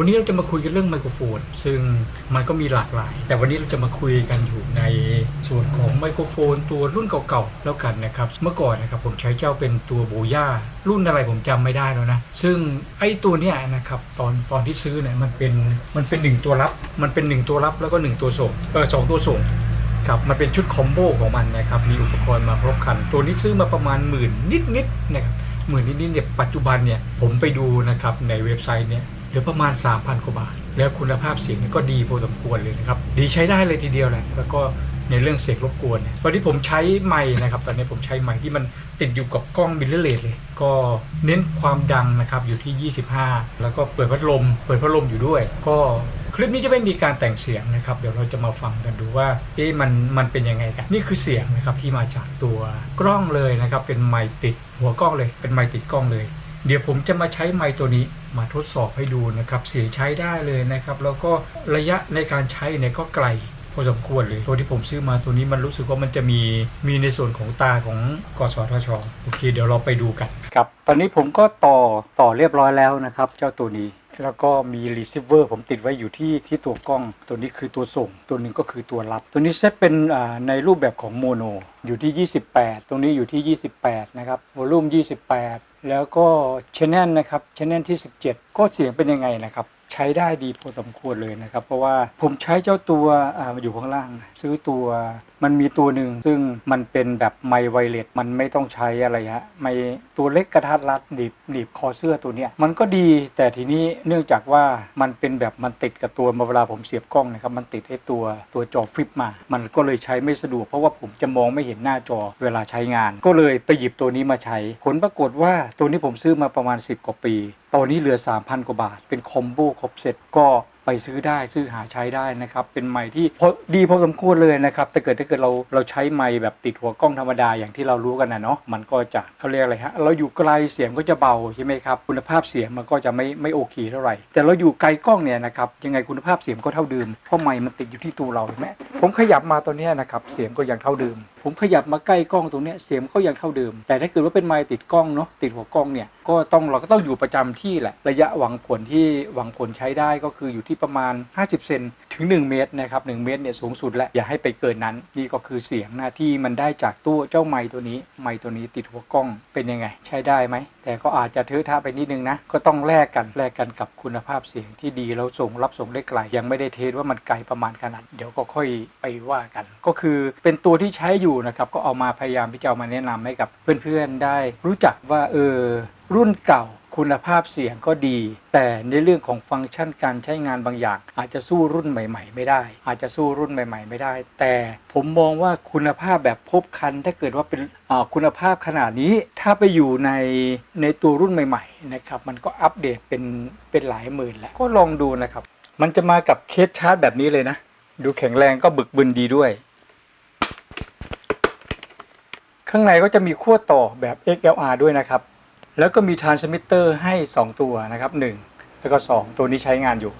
วันนี้เราจะมาคุยกันเรื่องไมโครโฟน ซึ่งมันก็มีหลากหลาย แต่วันนี้เราจะมาคุยกันอยู่ในส่วนของไมโครโฟน ตัวรุ่นเก่าๆแล้วกันนะครับ เมื่อก่อนนะครับผมใช้เจ้าเป็นตัวโบย่ารุ่นอะไรผมจำไม่ได้แล้วนะ ซึ่งไอ้ตัวเนี้ยนะครับตอนตอนที่ซื้อเนี่ยมันเป็นมันเป็นหนึ่งตัวรับ มันเป็นหนึ่งตัวรับแล้วก็หนึ่งตัวส่งเออสองตัวส่งครับมันเป็นชุดคอมโบของมันนะครับมีอุปกรณ์มาครบคัน ตัวนี้ซื้อมาประมาณหมื่นนิดๆนะครับหมื่นนิดๆเนี่ยปัจจุบันเนี่ยผมไปดูนะครับในเว็บไซต์เนี่ย เหลือประมาณ 3,000 กว่าบาท แล้วคุณภาพเสียงนี่ก็ดีพอสมควรเลยนะครับ ดีใช้ได้เลยทีเดียวแหละแล้วก็ในเรื่องเสียงรบกวนเนี่ยตอนนี้ผมใช้ไมค์นะครับ ตอนนี้ผมใช้ไมค์ที่มันติดอยู่กับกล้องบิลเลอร์เลย ก็เน้นความดังนะครับอยู่ที่ 25 แล้วก็เปิดพัดลม เปิดพัดลมอยู่ด้วย ก็คลิปนี้จะไม่มีการแต่งเสียงนะครับ เดี๋ยวเราจะมาฟังกันดูว่า เอ๊ะมันมันเป็นยังไงกัน นี่คือเสียงนะครับที่มาจากตัวกล้องเลยนะครับ เป็นไมค์ติดหัวกล้องเลย เป็นไมค์ติดกล้องเลย เดี๋ยวผมจะมาใช้ไมค์ตัวนี้ มาทดสอบให้ดูนะครับ เสียใช้ได้เลยนะครับ แล้วก็ระยะในการใช้เนี่ยก็ไกลพอสมควรเลยตัวที่ผมซื้อมาตัวนี้มันรู้สึกว่ามันจะมีมีในส่วนของตาของกสทชโอเค เดี๋ยวเราไปดูกันครับ ตอนนี้ผมก็ต่อต่อเรียบร้อยแล้วนะครับ เจ้าตัวนี้ แล้วก็มีรีเซิเวอร์ผมติดไว้อยู่ที่ที่ตัวกล้อง ตัวนี้คือตัวส่ง ตัวหนึ่งก็คือตัวรับ ตัวนี้เซตเป็นในรูปแบบของโมโนอยู่ที่ 28 ตรงนี้อยู่ที่ 28 นะครับวอลลุ่ม 28 แล้วก็ชแนลนะครับชแนลที่ 17 ก็เสียงเป็นยังไงนะครับใช้ได้ดีพอสมควรเลยนะครับ เพราะว่าผมใช้เจ้าตัวออยู่ข้างล่าง ซื้อตัว มันมีตัวหนึ่งซึ่งมันเป็นแบบไมไวเลสมันไม่ต้องใช้อะไรฮะไมค์ตัวเล็กกระทัดรัดหนีบหนีบคอเสื้อตัวเนี้ยมันก็ดีแต่ทีนี้เนื่องจากว่ามันเป็นแบบมันติดกับตัวมาเวลาผมเสียบกล้องนะครับมันติดไอ้ตัวตัวจอฟลิปมา มันก็เลยใช้ไม่สะดวกเพราะว่าผมจะมองไม่เห็นหน้าจอเวลาใช้งาน ก็เลยไปหยิบตัวนี้มาใช้ผลปรากฏว่าตัวนี้ผมซื้อมาประมาณ 10 กว่าปี ตอนนี้เหลือ 3,000 กว่าบาท เป็นคอมโบครบเสร็จก็ ไปซื้อได้ซื้อหาใช้ได้นะครับ เป็นไม้ที่พอดีพอสมควรเลยนะครับแต่เกิดถ้าเกิดเราเราใช้ไม้แบบติดหัวกล้องธรรมดาอย่างที่เรารู้กันนะเนาะมันก็จะเขาเรียกอะไรฮะเราอยู่ไกลเสียงก็จะเบาใช่ไหมครับคุณภาพเสียงมันก็จะไม่ไม่โอเคเท่าไหร่ แต่เราอยู่ไกลกล้องเนี่ยนะครับยังไงคุณภาพเสียงก็เท่าเดิมเพราะไม้มันติดอยู่ที่ตัวเราเห็นไหมผมขยับมาตัวเนี้นะครับเสียงก็ยังเท่าเดิมผมขยับมาใกล้กล้องตรงเนี้ยเสียงก็ยังเท่าเดิม แต่ถ้าเกิดว่าเป็นไมค์ติดกล้องเนาะติดหัวกล้องเนี่ยก็ต้องเราก็ต้องอยู่ประจำที่แหละระยะหวังผลที่หวังผลใช้ได้ก็คืออยู่ที่ประมาณ 50 เซน ถึง 1 เมตรนะครับ1เมตรเนี่ยสูงสุดและอย่าให้ไปเกินนั้น นี่ก็คือเสียงหน้าที่มันได้จากตู้เจ้าไมค์ตัวนี้ ไมค์ตัวนี้ติดหัวกล้องเป็นยังไง ใช้ได้ไหม แต่ก็อาจจะเทอะทะไปนิดนึงนะ ก็ต้องแลกกันแลกกันกับคุณภาพเสียงที่ดีแล้วส่งรับส่งได้ไกล ยังไม่ได้เทสว่ามันไกลประมาณขนาดเดี๋ยวก็ค่อยไปว่ากัน ก็คือเป็นตัวที่ใช้อยู่นะครับก็เอามาพยายามที่จะเอามาแนะนำให้กับเพื่อนๆได้ รู้จักว่าเออ รุ่นเก่าคุณภาพเสียงก็ดี แต่ในเรื่องของฟังก์ชันการใช้งานบางอย่าง อาจจะสู้รุ่นใหม่ ๆ ไม่ได้ อาจจะสู้รุ่นใหม่ ๆ ไม่ได้ แต่ผมมองว่าคุณภาพแบบพบคัน ถ้าเกิดว่าเป็นคุณภาพขนาดนี้ ถ้าไปอยู่ในในตัวรุ่นใหม่ๆนะครับมันก็อัปเดตเป็นเป็นหลายหมื่นแล้วก็ลองดูนะครับ มันจะมากับเคสชาร์จแบบนี้เลยนะ ดูแข็งแรงก็บึกบึนดีด้วย ข้างในก็จะมีขั้วต่อแบบ XLR ด้วยนะครับ แล้วก็มีทรานสมิเตอร์ให้ 2 ตัวนะครับ 1 แล้วก็ 2 ตัวนี้ใช้งานอยู่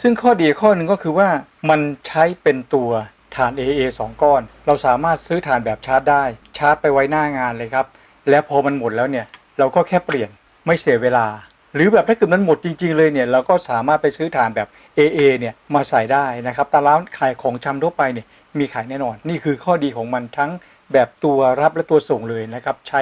ซึ่งข้อดีข้อหนึ่งก็คือว่ามันใช้เป็นตัวฐาน AA 2 ก้อน เราสามารถซื้อฐานแบบชาร์จได้ ชาร์จไปไว้หน้างานเลยครับ แล้วพอมันหมดแล้วเนี่ย เราก็แค่เปลี่ยนไม่เสียเวลา หรือแบบถ้าเกิดมันหมดจริง ๆ เลยเนี่ย เราก็สามารถไปซื้อฐานแบบ AA เนี่ยมาใส่ได้นะครับตามร้านขายของชำทั่วไปเนี่ยมีขายแน่นอน นี่คือข้อดีของมันทั้งแบบตัวรับและตัวส่งเลยนะครับ ใช้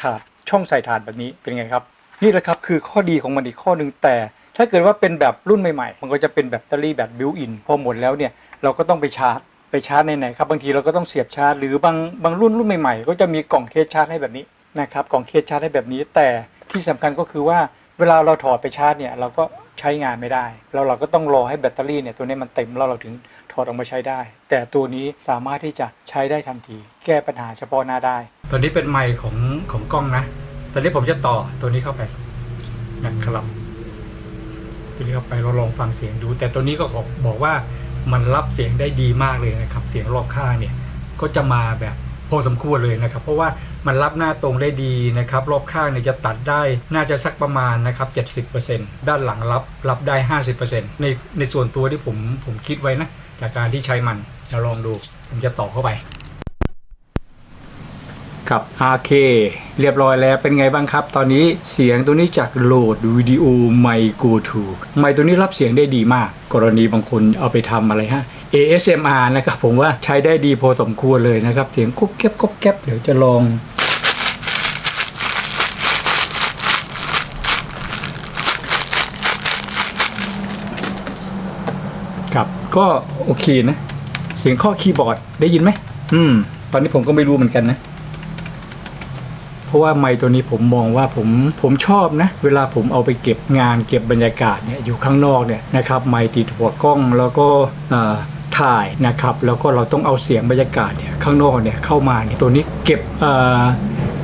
ถาด ช่องใส่ถาดแบบนี้เป็นไงครับ นี่แหละครับคือข้อดีของมันอีกข้อหนึ่งแต่ ถ้าเกิดว่าเป็นแบบรุ่นใหม่ๆ มันก็จะเป็นแบตเตอรี่แบบบิวอินพอหมดแล้วเนี่ยเราก็ต้องไปชาร์จไปชาร์จในไหนครับบางทีเราก็ต้องเสียบชาร์จหรือบางบางรุ่นรุ่นใหม่ๆ ก็จะมีกล่องเคสชาร์จให้แบบนี้นะครับกล่องเคสชาร์จให้แบบนี้ แต่ที่สำคัญก็คือว่าเวลาเราถอดไปชาร์จเนี่ยเราก็ใช้งานไม่ได้แล้วเราก็ต้องรอให้แบตเตอรี่เนี่ยตัวนี้มันเต็มแล้วเราถึง อดออกมาใช้ได้ แต่ตัวนี้สามารถที่จะใช้ได้ทันที แก้ปัญหาเฉพาะหน้าได้ ตัวนี้เป็นไมค์ของของกล้องนะตอนนี้ผมจะต่อตัวนี้เข้าไปนะครับตัวนี้เข้าไปเราลองฟังเสียงดู แต่ตัวนี้ก็ขอบอกว่ามันรับเสียงได้ดีมากเลยนะครับ เสียงรอบข้างเนี่ยก็จะมาแบบพอสมควรเลยนะครับ เพราะว่ามันรับหน้าตรงได้ดีนะครับ รอบข้างเนี่ยจะตัดได้น่าจะสักประมาณนะครับ70%ด้านหลังรับรับได้ 50%ในในส่วนตัวที่ผมผมคิดไว้นะ จากการที่ใช้มันเราลองดูผมจะต่อเข้าไป กับ RK เรียบร้อยแล้วเป็นไงบ้างครับ ตอนนี้เสียงตัวนี้จากโหลดวิดีโอไมโ o ทูไมค์ตัวนี้รับเสียงได้ดีมาก กรณีบางคนเอาไปทำอะไรฮะ ASMR นะครับผมว่าใช้ได้ดีพอสมควรเลยนะครับ เสียงกุ๊บแก๊บกุ๊บแก๊บเดี๋ยวจะลอง ครับ ก็โอเคนะ เสียงข้อคีย์บอร์ดได้ยินไหมอืม ตอนนี้ผมก็ไม่รู้เหมือนกันนะ เพราะว่าไมค์ตัวนี้ผมมองว่าผมผมชอบนะ เวลาผมเอาไปเก็บงานเก็บบรรยากาศเนี่ยอยู่ข้างนอกเนี่ยนะครับไมค์ติดหัวกล้องแล้วก็ถ่ายนะครับ แล้วก็เราต้องเอาเสียงบรรยากาศเนี่ยข้างนอกเนี่ยเข้ามาเนี่ยตัวนี้เก็บเอ่อ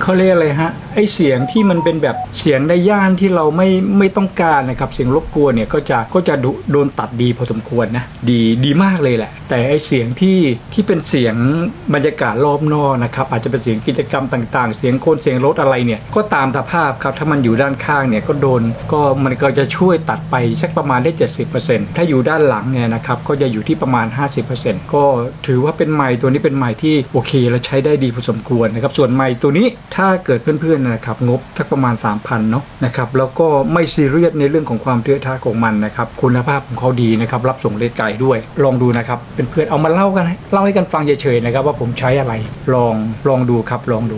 เขาเรียกอะไรฮะ ไอเสียงที่มันเป็นแบบเสียงในย่านที่เราไม่ไม่ต้องการนะครับเสียงรบกวนเนี่ยก็จะก็จะโดนตัดดีพอสมควรนะดีดีมากเลยแหละ แต่ไอเสียงที่ที่เป็นเสียงบรรยากาศรอบนอกนะครับอาจจะเป็นเสียงกิจกรรมต่างๆ เสียงคนเสียงรถอะไรเนี่ยก็ตามสภาพครับถ้ามันอยู่ด้านข้างเนี่ยก็โดนก็มันก็จะช่วยตัดไปสักประมาณได้ 70%ถ้าอยู่ด้านหลังเนี่ยนะครับก็จะอยู่ที่ประมาณ 50%ก็ถือว่าเป็นไมค์ตัวนี้เป็นไมค์ที่โอเคและใช้ได้ดีพอสมควรนะครับส่วนไมค์ตัวนี้ถ้าเกิดเพื่อนๆนะครับงบสักประมาณ 3,000เนาะนะครับแล้วก็ไม่ซีเรียสในเรื่องของความเทื่อท้าของมันนะครับคุณภาพของเขาดีนะครับรับส่งเลขไกลด้วย ลองดูนะครับเป็นเพื่อนเอามาเล่ากันเล่าให้กันฟังเฉยๆนะครับว่าผมใช้อะไรลองลองดูครับลองดู